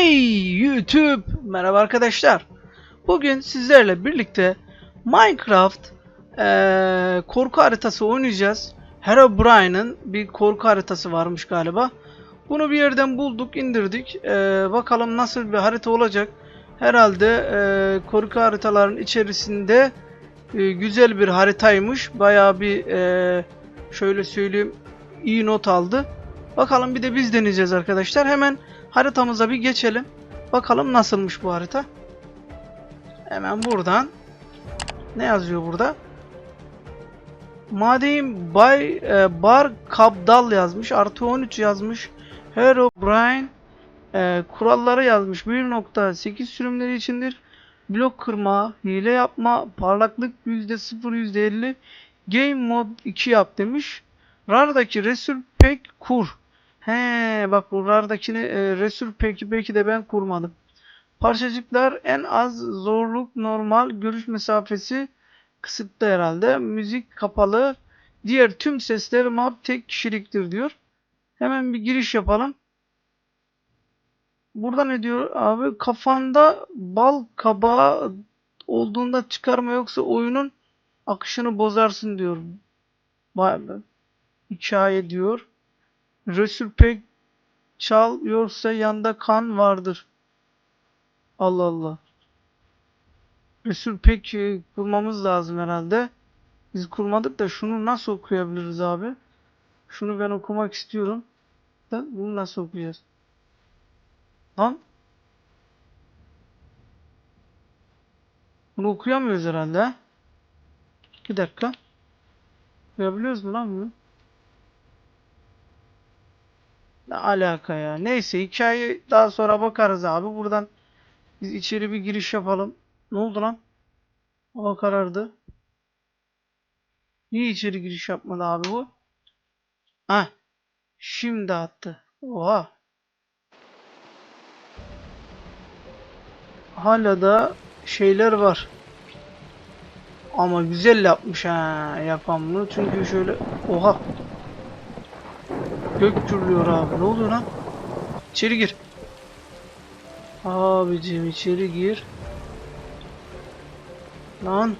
Hey YouTube! Merhaba arkadaşlar. Bugün sizlerle birlikte Minecraft eee, korku haritası oynayacağız. Herobrine'ın bir korku haritası varmış galiba. Bunu bir yerden bulduk, indirdik. Eee, bakalım nasıl bir harita olacak. Herhalde eee, korku haritaların içerisinde eee, güzel bir haritaymış. Bayağı bir eee, şöyle söyleyeyim iyi not aldı. Bakalım bir de biz deneyeceğiz arkadaşlar. Hemen haritamıza bir geçelim. Bakalım nasılmış bu harita. Hemen buradan. Ne yazıyor burada? Madem Bay e, Bar Kabdal yazmış. Artı 13 yazmış. Herobrine e, kuralları yazmış. 1.8 sürümleri içindir. Blok kırma, hile yapma, parlaklık %0 %50, Game Mod 2 yap demiş. RAR'daki Resul Pack kur. He bak bu RAR'dakini e, Resul Pack'i belki de ben kurmadım. Parçacıklar en az zorluk normal görüş mesafesi kısıtlı herhalde. Müzik kapalı. Diğer tüm sesler map tek kişiliktir diyor. Hemen bir giriş yapalım. Burada ne diyor abi? Kafanda bal kabağı olduğunda çıkarma yoksa oyunun akışını bozarsın diyor. Vay. Hikaye diyor. Resul pek çal yoksa yanda kan vardır. Allah Allah. Resul pek e, kurmamız lazım herhalde. Biz kurmadık da şunu nasıl okuyabiliriz abi? Şunu ben okumak istiyorum. Da bunu nasıl okuyacağız? Lan? Bunu okuyamıyoruz herhalde. ha? Bir dakika. Okuyabiliyoruz mu lan bunu? Ne alaka ya? Neyse hikaye daha sonra bakarız abi. Buradan biz içeri bir giriş yapalım. Ne oldu lan? Hava karardı. Niye içeri giriş yapmadı abi bu? Ha. Şimdi attı. Oha. Hala da şeyler var. Ama güzel yapmış ha yapan bunu. Çünkü şöyle oha. Gök gürlüyor abi. Ne oluyor lan? İçeri gir. Abicim içeri gir. Lan.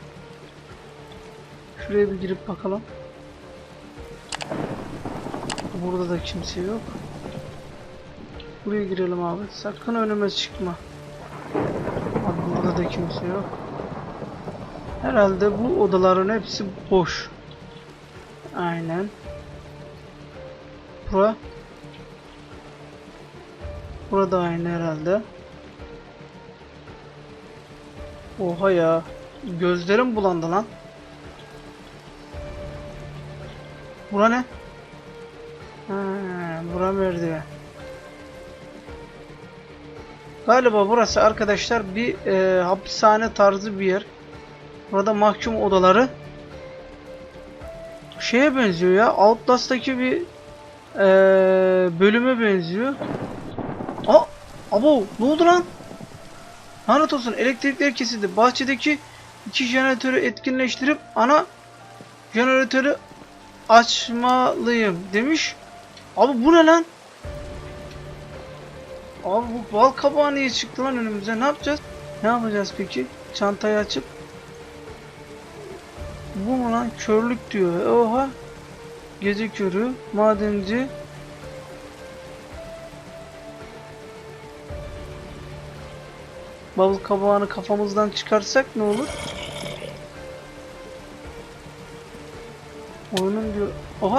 Şuraya bir girip bakalım. Burada da kimse yok. Buraya girelim abi. Sakın önüme çıkma. Abi burada da kimse yok. Herhalde bu odaların hepsi boş. Aynen. Bura. Burada aynı herhalde. Oha ya. Gözlerim bulandı lan. Bura ne? Ha, bura merdiven. Galiba burası arkadaşlar bir e, hapishane tarzı bir yer. Burada mahkum odaları. Şeye benziyor ya. Outlast'taki bir e, bölüme benziyor. Aa, abo ne oldu lan? Lanet olsun elektrikler kesildi. Bahçedeki iki jeneratörü etkinleştirip ana jeneratörü açmalıyım demiş. Abi bu ne lan? Abi bu bal kabağı niye çıktı lan önümüze? Ne yapacağız? Ne yapacağız peki? Çantayı açıp bu mu lan? Körlük diyor. Oha. Gece körü, madenci. Bal kabağını kafamızdan çıkarsak ne olur? Oyunun diyor. Oha.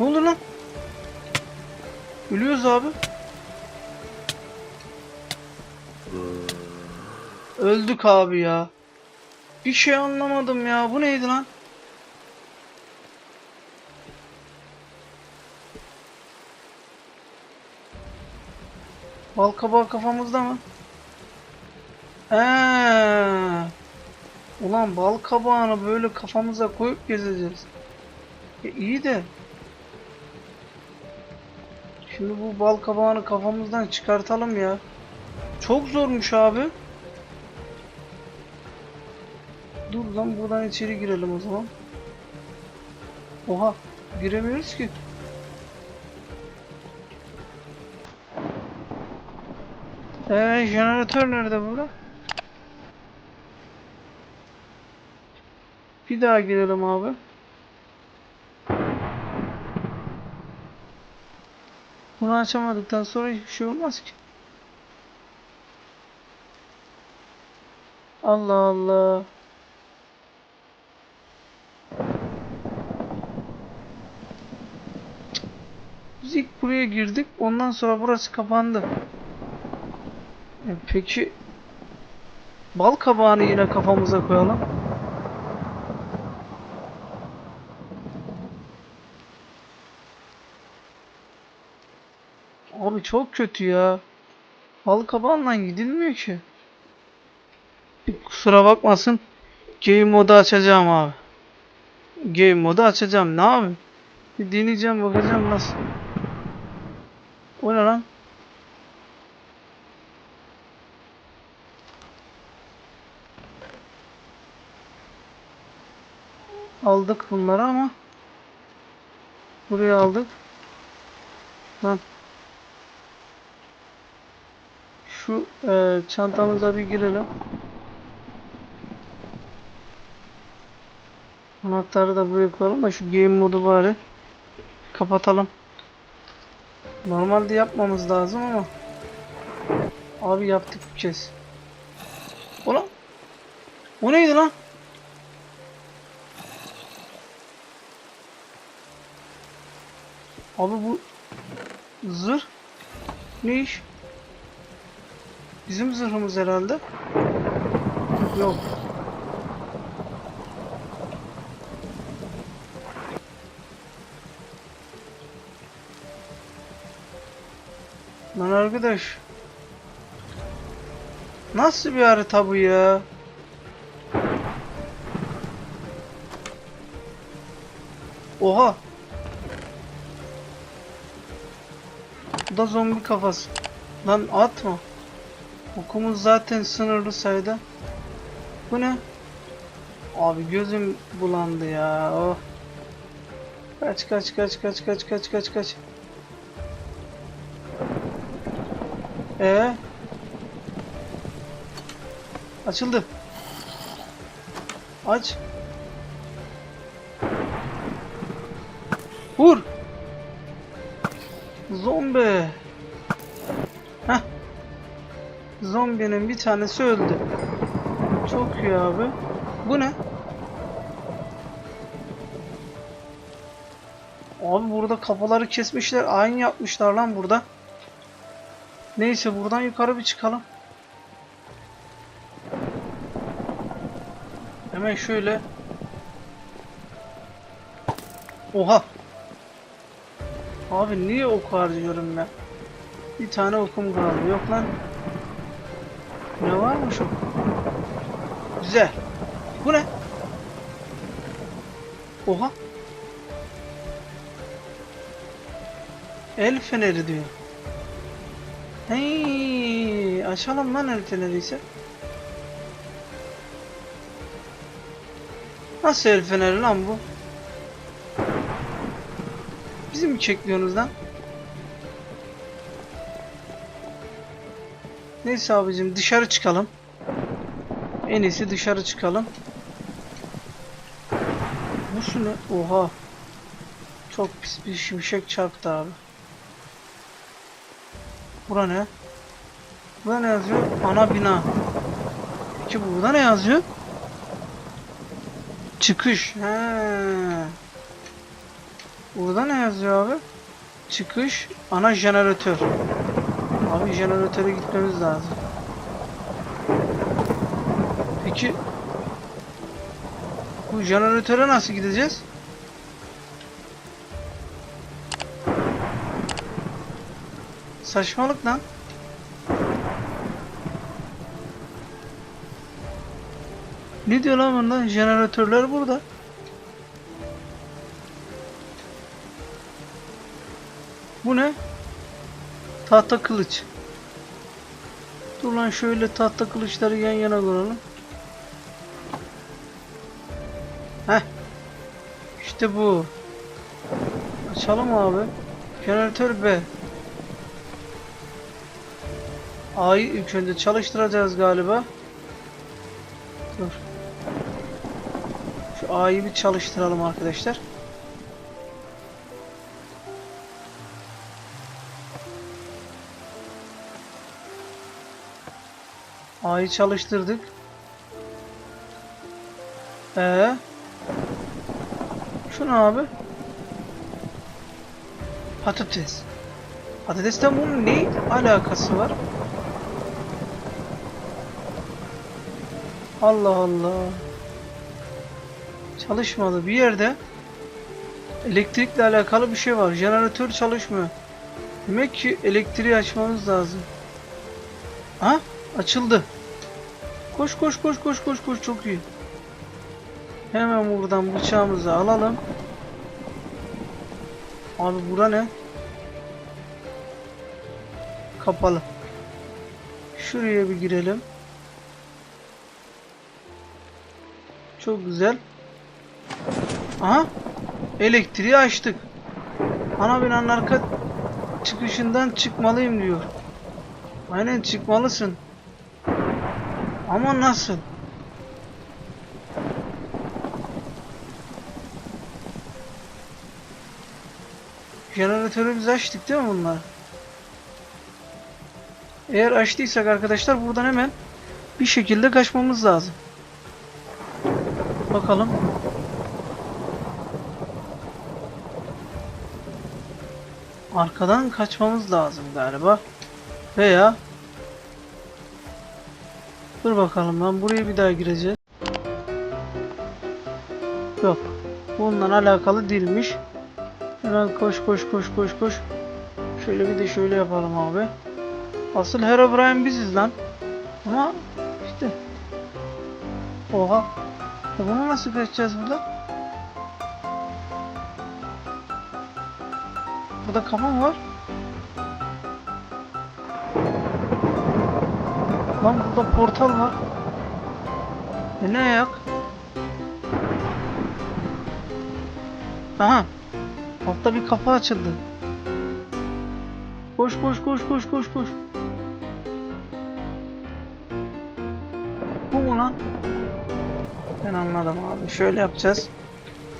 Ne oldu lan? Ölüyoruz abi. Öldük abi ya. Bir şey anlamadım ya. Bu neydi lan? Bal kabağı kafamızda mı? Eee. Ulan bal kabağını böyle kafamıza koyup gezeceğiz. E, iyi de. Şimdi bu bal kabağını kafamızdan çıkartalım ya. Çok zormuş abi. Dur lan buradan içeri girelim o zaman. Oha giremiyoruz ki. Eee jeneratör nerede burada? Bir daha girelim abi. Bunu açamadıktan sonra hiçbir şey olmaz ki. Allah Allah. Biz ilk buraya girdik. Ondan sonra burası kapandı. E, peki bal kabağını yine kafamıza koyalım. Abi çok kötü ya. Bal kabağından gidilmiyor ki. Kusura bakmasın. Game modu açacağım abi. Game modu açacağım. Ne yapayım? Bir deneyeceğim bakacağım nasıl. O ne lan? Aldık bunları ama buraya aldık. Lan şu e, çantamıza bir girelim. Anahtarı da buraya koyalım da şu game modu bari kapatalım. Normalde yapmamız lazım ama abi yaptık bir kez. Ulan o neydi lan? Abi bu zırh ne iş? Bizim zırhımız herhalde. Yok. Lan arkadaş. Nasıl bir harita bu ya? Oha. Bu da zombi kafası. Lan atma. Okumuz zaten sınırlı sayıda. Bu ne? Abi gözüm bulandı ya. Oh. Kaç kaç kaç kaç kaç kaç kaç kaç. Ee? Açıldı. Aç. Vur. Zombi. Heh. Zombinin bir tanesi öldü. Çok iyi abi. Bu ne? Abi burada kafaları kesmişler. Aynı yapmışlar lan burada. Neyse buradan yukarı bir çıkalım. Hemen şöyle. Oha. Abi niye ok harcıyorum ben? Bir tane okum kaldı. Yok lan. Ne varmış o? Güzel. Bu ne? Oha. El feneri diyor. Hey, açalım lan el feneri ise. Nasıl el feneri lan bu? Bizim mi çekliyorsunuz lan? Neyse abicim dışarı çıkalım. En iyisi dışarı çıkalım. Bu şu ne? Oha. Çok pis bir şimşek çarptı abi. Bura ne? Burada ne yazıyor? Ana bina. Peki burada ne yazıyor? Çıkış. He. Burada ne yazıyor abi? Çıkış. Ana jeneratör. Abi jeneratöre gitmemiz lazım. Peki bu jeneratöre nasıl gideceğiz? Saçmalık lan. Ne diyor lan bunlar? Jeneratörler burada. Bu ne? Tahta kılıç. Dur lan şöyle tahta kılıçları yan yana koyalım. Heh. İşte bu. Açalım abi. Jeneratör B. A'yı ilk önce çalıştıracağız galiba. Dur. Şu A'yı bir çalıştıralım arkadaşlar. A'yı çalıştırdık. Ee, şu ne abi? Patates. Patatesten bunun ne alakası var? Allah Allah. Çalışmadı. Bir yerde elektrikle alakalı bir şey var. Jeneratör çalışmıyor. Demek ki elektriği açmamız lazım. Ha? Açıldı. Koş koş koş koş koş koş çok iyi. Hemen buradan bıçağımızı alalım. Abi bura ne? Kapalı. Şuraya bir girelim. Çok güzel. Aha. Elektriği açtık. Ana binanın arka çıkışından çıkmalıyım diyor. Aynen çıkmalısın. Ama nasıl? Jeneratörü biz açtık değil mi bunlar? Eğer açtıysak arkadaşlar buradan hemen bir şekilde kaçmamız lazım. Bakalım. Arkadan kaçmamız lazım galiba. Veya Dur bakalım ben buraya bir daha gireceğiz. Yok. Bununla alakalı değilmiş. Hemen koş koş koş koş koş. Şöyle bir de şöyle yapalım abi. Asıl Herobrine biziz lan. Ama işte. Oha. Ya bunu nasıl kaçacağız burada? Burada kafa var? Lan burada portal var. E ne ayak? Aha. Altta bir kapı açıldı. Koş koş koş koş koş koş. Bu mu lan? Ben anladım abi. Şöyle yapacağız.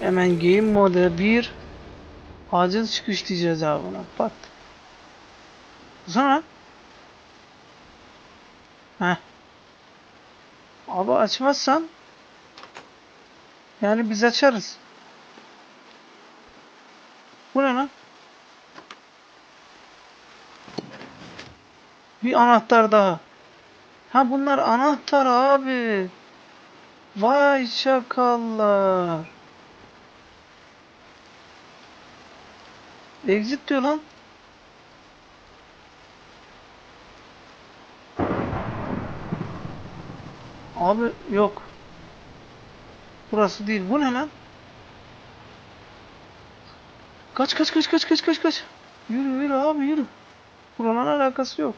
Hemen game mode 1 acil çıkış diyeceğiz abi buna. Pat. Sonra Heh. Abi açmazsan yani biz açarız. Bu ne lan? Bir anahtar daha. Ha bunlar anahtar abi. Vay şakallar. Exit diyor lan. Abi yok. Burası değil. Bu ne lan? Kaç kaç kaç kaç kaç kaç kaç. Yürü yürü abi yürü. Buranın alakası yok.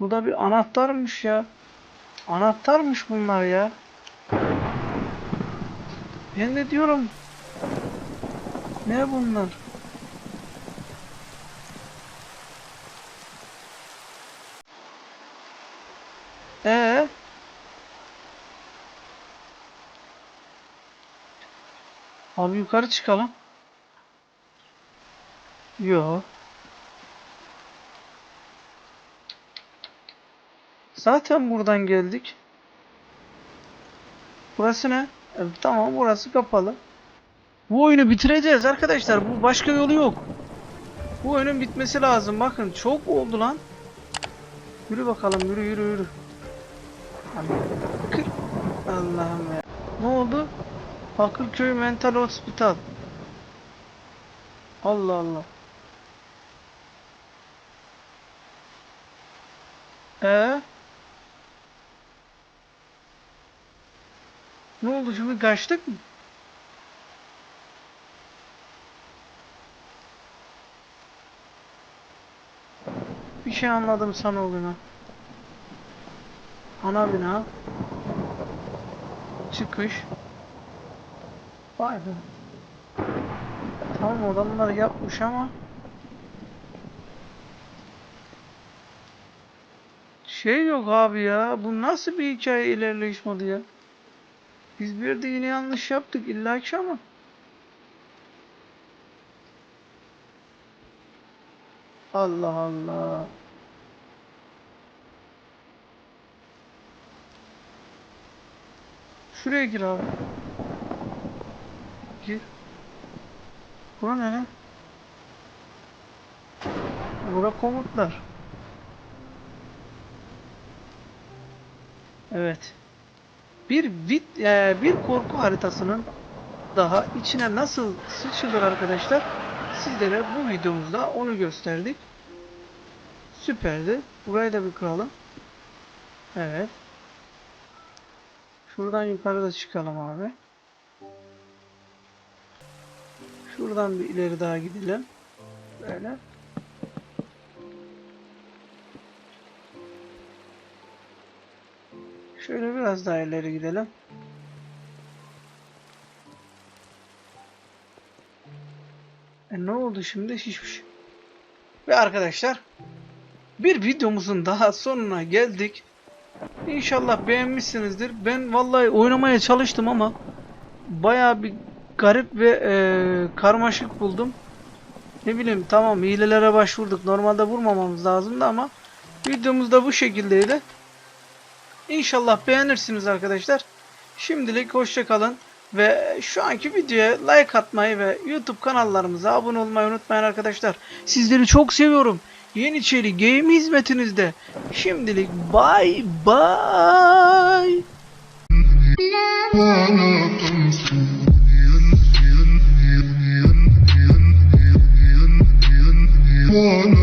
Bu da bir anahtarmış ya. Anahtarmış bunlar ya. Ben de diyorum. Ne bunlar? Ee? Abi yukarı çıkalım. Yo. Zaten buradan geldik. Burası ne? Evet, tamam burası kapalı. Bu oyunu bitireceğiz arkadaşlar. Bu başka yolu yok. Bu oyunun bitmesi lazım. Bakın çok oldu lan. Yürü bakalım yürü yürü yürü. Allah'ım ya. Ne oldu? Bakırköy Mental Hospital. Allah Allah. Ee? Ne oldu şimdi kaçtık mı? Bir şey anladım sanıldığına. Ana bina. Çıkış. Vay be. Tamam adamlar yapmış ama Şey yok abi ya. Bu nasıl bir hikaye ilerleyiş modu ya? Biz bir de yine yanlış yaptık illaki ama. Allah Allah. Şuraya gir abi. Gir. Bura ne lan? Bura komutlar. Evet. Bir vid, e, bir korku haritasının daha içine nasıl sıçılır arkadaşlar? Sizlere bu videomuzda onu gösterdik. Süperdi. Burayı da bir kıralım. Evet. Şuradan yukarıda çıkalım abi. Şuradan bir ileri daha gidelim. Böyle. Şöyle biraz daha ileri gidelim. E ne oldu şimdi? Hiçbir şey. Ve arkadaşlar bir videomuzun daha sonuna geldik. İnşallah beğenmişsinizdir. Ben vallahi oynamaya çalıştım ama baya bir garip ve e, karmaşık buldum. Ne bileyim tamam hilelere başvurduk. Normalde vurmamamız lazımdı ama videomuz da bu şekildeydi. İnşallah beğenirsiniz arkadaşlar. Şimdilik hoşça kalın ve şu anki videoya like atmayı ve YouTube kanallarımıza abone olmayı unutmayın arkadaşlar. Sizleri çok seviyorum. Yeniçeri Game hizmetinizde. Şimdilik bye bye. wanna